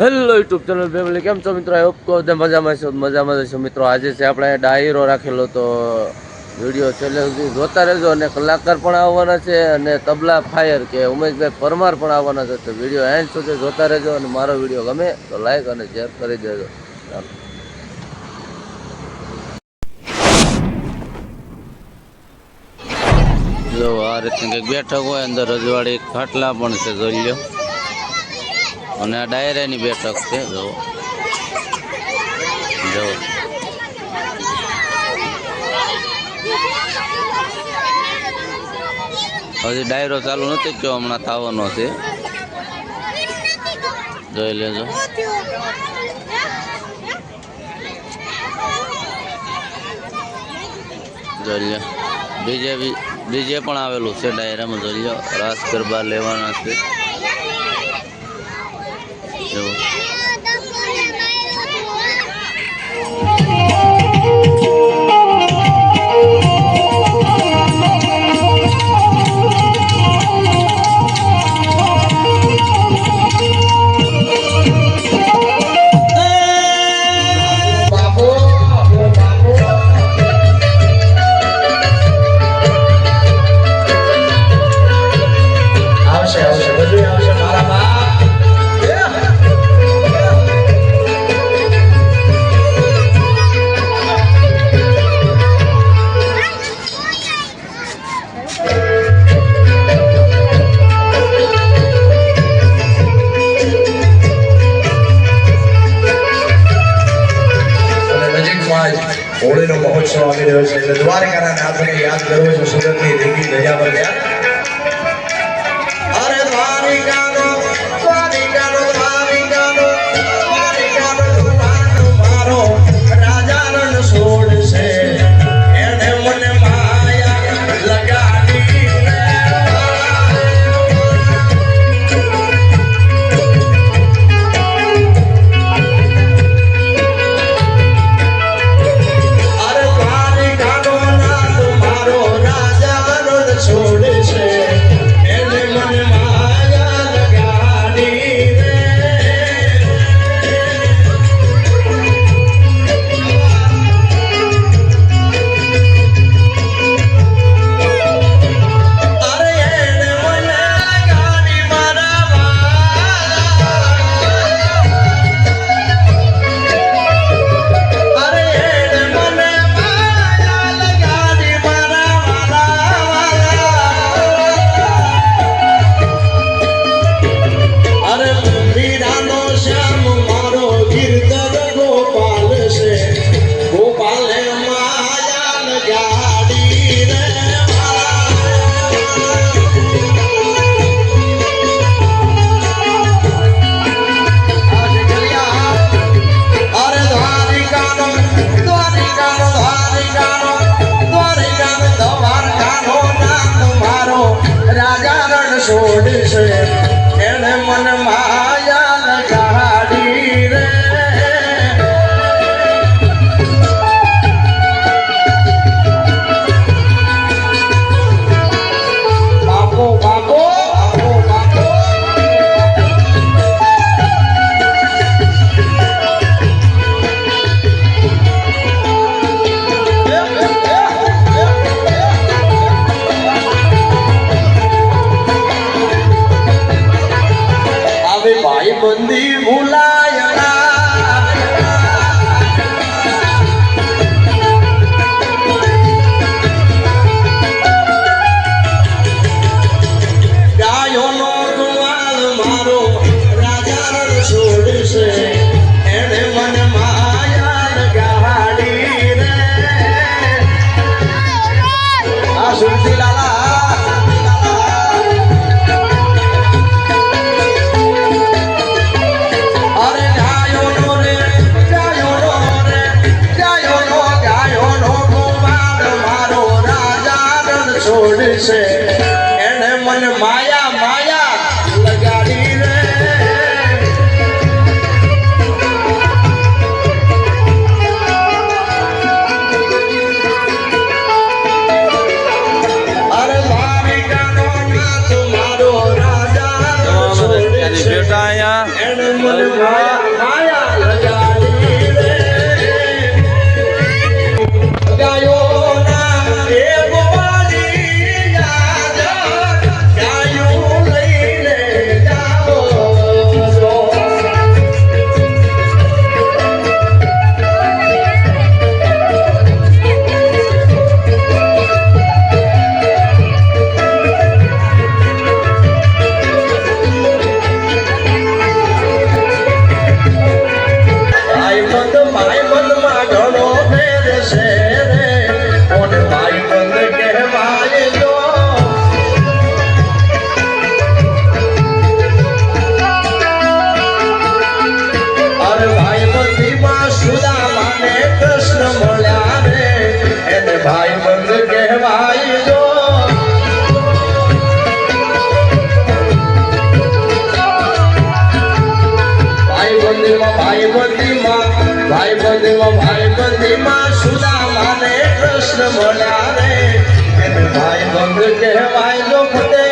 Hello YouTube channel family કેમ છો મિત્રો? આઈ હોપ બધા મજામાં છો. મજામાં જશો મિત્રો. આજે છે આપણે ડાયરો રાખેલો તો વીડિયો છેલ્લે સુધી જોતા રહેજો અને કલાકાર પણ આવવાના છે અને તબલા ફાયર કે ઉમેશભાઈ પરમાર પણ આવવાના છે. તો વીડિયો એન્ડ સુધી જોતા રહેજો અને મારો વીડિયો ગમે તો લાઈક અને શેર કરી દેજો. ચાલો. જો આ રીતની કંઈક બેઠક હોય, અંદર રજવાડી ખાટલા પણ છે, જોઈ લ્યો. અને આ ડાયરાની બેઠક છે જો જો હજી ડાયરો ચાલુ નથી થયો હમણાં થવાનો છે જોઈ લેજો જોઈ લ્યો બીજે બી બીજે પણ આવેલું છે ડાયરામાં જોઈ લ્યો રાસ ગરબા લેવાના છે હોળીનો મહોત્સવ આવી રહ્યો છે. એટલે દ્વારકાના નાથને યાદ કરવો છે સુરતની દેવી ધજા પર ત્યાં go છોડશે એને મને માયા I'm going to get my little